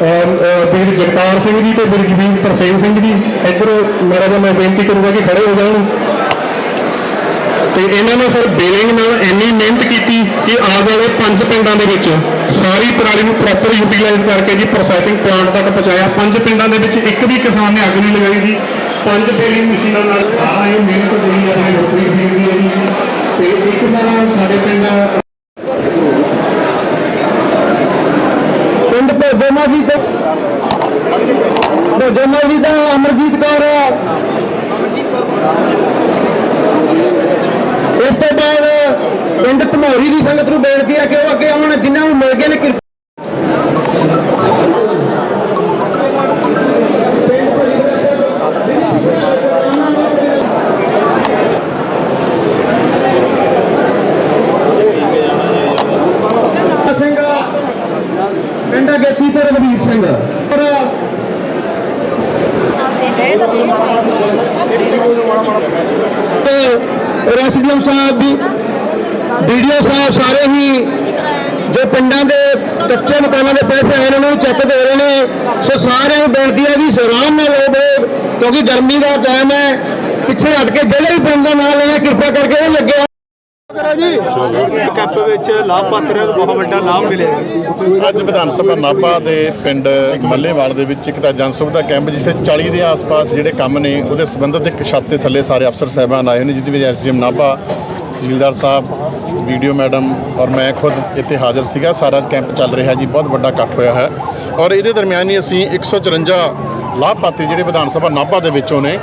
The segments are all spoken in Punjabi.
ਅਮ, ਵੀਰ ਜਗਤਾਰ ਸਿੰਘ ਜੀ ਤੇ ਵੀਰ ਜਗਵੀਰ ਤਰਸੇਮ ਸਿੰਘ ਜੀ ਇੱਧਰ ਮੇਰਾ ਤਾਂ ਮੈਂ ਬੇਨਤੀ ਕਰੂੰਗਾ ਕਿ ਖੜੇ ਹੋ ਜਾਣ। ਤੇ ਇਹਨਾਂ ਨੇ ਸਰ ਬੇਲਿੰਗ ਨਾਲ ਇੰਨੀ ਮਿਹਨਤ ਕੀਤੀ ਕਿ ਆਉਣ ਵਾਲੇ ਪੰਜ ਪਿੰਡਾਂ ਦੇ ਵਿੱਚ ਸਾਰੀ ਪਰਾਲੀ ਨੂੰ ਪ੍ਰੋਪਰ ਯੂਟਿਲਾਈਜ਼ ਕਰਕੇ ਜੀ ਪ੍ਰੋਸੈਸਿੰਗ ਪਲਾਂਟ ਤੱਕ ਪਹੁੰਚਾਇਆ। ਪੰਜ ਪਿੰਡਾਂ ਦੇ ਵਿੱਚ ਇੱਕ ਵੀ ਕਿਸਾਨ ਨੇ ਅੱਗ ਨਹੀਂ ਲਗਾਈ ਜੀ। ਪੰਜ ਬੇਲਿੰਗ ਮਸ਼ੀਨਾਂ ਨਾਲ ਆ ਇਹ ਮਿਹਨਤ ਜਿਹੜੀ ਆਪਣੇ ਲੋਕੀ ਦੀ ਹੈ ਜੀ ਤੇ ਇੱਕ ਸਾਰਾ ਸਾਡੇ ਪਿੰਡ ਪਿੰਡ ਜੀ ਤੋਂ ਭੋਜੋਮਾ ਜੀ ਦਾ ਅਮਰਜੀਤ ਕੌਰ ਇਸ ਤੋਂ ਬਾਅਦ ਪਿੰਡ ਧਮੋਰੀ ਦੀ ਸੰਗਤ ਨੂੰ ਬੇਨਤੀ ਹੈ ਕਿ ਉਹ ਅੱਗੇ ਆਉਣ, ਜਿਨ੍ਹਾਂ ਨੂੰ ਮਿਲ ਗਏ ਨੇ ਕਿਰਪਾ ਸਿੰਘ ਪਿੰਡ ਅਗੇਤੀ ਤੇ ਰਘਵੀਰ ਸਿੰਘ। ਪਰ ਰੈਸੀਡੀਐਮ ਸਾਹਿਬ ਵੀ ਵੀਡੀਓ ਸਾਹਿਬ ਸਾਰੇ ਹੀ ਜੋ ਪਿੰਡਾਂ ਦੇ ਕੱਚੇ ਮਕਾਨਾਂ ਦੇ ਪੈਸੇ ਆਏ ਉਹਨਾਂ ਨੂੰ ਚੈੱਕ ਦੇ ਰਹੇ ਨੇ। ਸੋ ਸਾਰਿਆਂ ਨੂੰ ਬੇਨਤੀ ਹੈ ਵੀ ਆਰਾਮ ਨਾਲ ਲਓ ਬੜੇ ਕਿਉਂਕਿ ਗਰਮੀ ਦਾ ਟਾਈਮ ਹੈ। ਪਿੱਛੇ ਹਟ ਕੇ ਜਿਹੜੇ ਵੀ ਪਿੰਡ ਦਾ ਨਾਮ ਲੈਣਾ, ਕਿਰਪਾ ਕਰਕੇ ਉਹ ਲੱਗਿਆ ਕੈਂਪ ਵਿੱਚ ਲਾਭਪਾਤਰੀਆਂ ਨੂੰ ਬਹੁਤ ਵੱਡਾ ਲਾਭ ਮਿਲਿਆ ਅੱਜ ਵਿਧਾਨ ਸਭਾ ਨਾਭਾ ਦੇ ਪਿੰਡ ਮੱਲੇਵਾਲ ਦੇ ਵਿੱਚ ਇੱਕ ਤਾਂ ਜਨ ਸੁਵਿਧਾ ਕੈਂਪ ਜਿਸੇ 40 ਦੇ ਆਸ-ਪਾਸ ਜਿਹੜੇ ਕੰਮ ਨੇ, ਉਹਦੇ ਸੰਬੰਧਿਤ ਇੱਕ ਛੱਤ ਦੇ ਥੱਲੇ ਸਾਰੇ ਅਫਸਰ ਸਾਹਿਬਾਨ ਆਏ ਨੇ, ਜਿਹਦੇ ਵਿੱਚ ਐਸਡੀਐਮ ਨਾਭਾ, ਤਹਿਸੀਲਦਾਰ ਸਾਹਿਬ, ਵੀਡੀਓ ਮੈਡਮ ਔਰ ਮੈਂ ਖੁਦ ਇੱਥੇ ਹਾਜ਼ਰ ਸੀਗਾ। ਸਾਰਾ ਕੈਂਪ ਚੱਲ ਰਿਹਾ ਜੀ, ਬਹੁਤ ਵੱਡਾ ਇਕੱਠ ਹੋਇਆ ਹੈ। ਔਰ ਇਹਦੇ ਦਰਮਿਆਨ ਹੀ ਅਸੀਂ 154 ਲਾਭਪਾਤਰੀ ਜਿਹੜੇ ਵਿਧਾਨ ਸਭਾ ਨਾਭਾ ਦੇ ਵਿੱਚੋਂ ਨੇ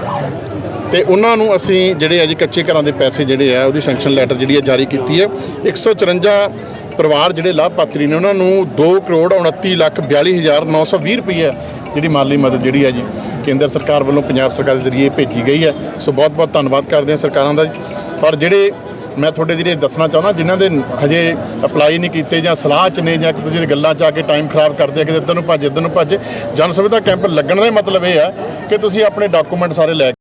ਤੇ ਉਹਨਾਂ ਨੂੰ ਅਸੀਂ ਜਿਹੜੇ ਆ ਜੀ ਕੱਚੇ ਘਰਾਂ ਦੇ ਪੈਸੇ ਜਿਹੜੇ ਆ, ਉਹਦੀ ਸੈਂਕਸ਼ਨ ਲੈਟਰ ਜਿਹੜੀ ਹੈ ਜਾਰੀ ਕੀਤੀ ਹੈ 154 ਪਰਿਵਾਰ ਜਿਹੜੇ ਲਾਭਪਾਤਰੀ ਨੇ, ਉਹਨਾਂ ਨੂੰ 2 ਕਰੋੜ 29 ਲੱਖ 42 ਹਜ਼ਾਰ 920 ਰੁਪਏ ਜਿਹੜੀ ਮਾਲੀ ਮਦਦ ਜਿਹੜੀ ਹੈ ਜੀ ਕੇਂਦਰ ਸਰਕਾਰ ਵੱਲੋਂ ਪੰਜਾਬ ਸਰਕਾਰ ਦੇ ਜ਼ਰੀਏ ਭੇਜੀ ਗਈ ਹੈ ਸੋ ਬਹੁਤ ਬਹੁਤ ਧੰਨਵਾਦ ਕਰਦੇ ਹਾਂ ਸਰਕਾਰਾਂ ਦਾ ਜੀ। ਔਰ ਜਿਹੜੇ ਮੈਂ ਤੁਹਾਡੇ ਜਿਹੜੇ ਦੱਸਣਾ ਚਾਹੁੰਦਾ, ਜਿਨ੍ਹਾਂ ਦੇ ਹਜੇ ਅਪਲਾਈ ਨਹੀਂ ਕੀਤੇ ਜਾਂ ਸਲਾਹ ਚ ਨੇ ਜਾਂ ਇੱਕ ਦੂਜੇ ਦੀ ਗੱਲਾਂ ਚ ਆ ਕੇ ਟਾਈਮ ਖਰਾਬ ਕਰਦੇ ਆ ਕਿ ਇੱਧਰ ਨੂੰ ਭੱਜ, ਇੱਧਰ ਨੂੰ ਭੱਜ। ਜਨ ਸੁਵਿਧਾ ਕੈਂਪ ਲੱਗਣ ਦਾ ਮਤਲਬ ਇਹ ਹੈ ਕਿ ਤੁਸੀਂ ਆਪਣੇ ਡਾਕੂਮੈਂਟ ਸਾਰੇ ਲੈ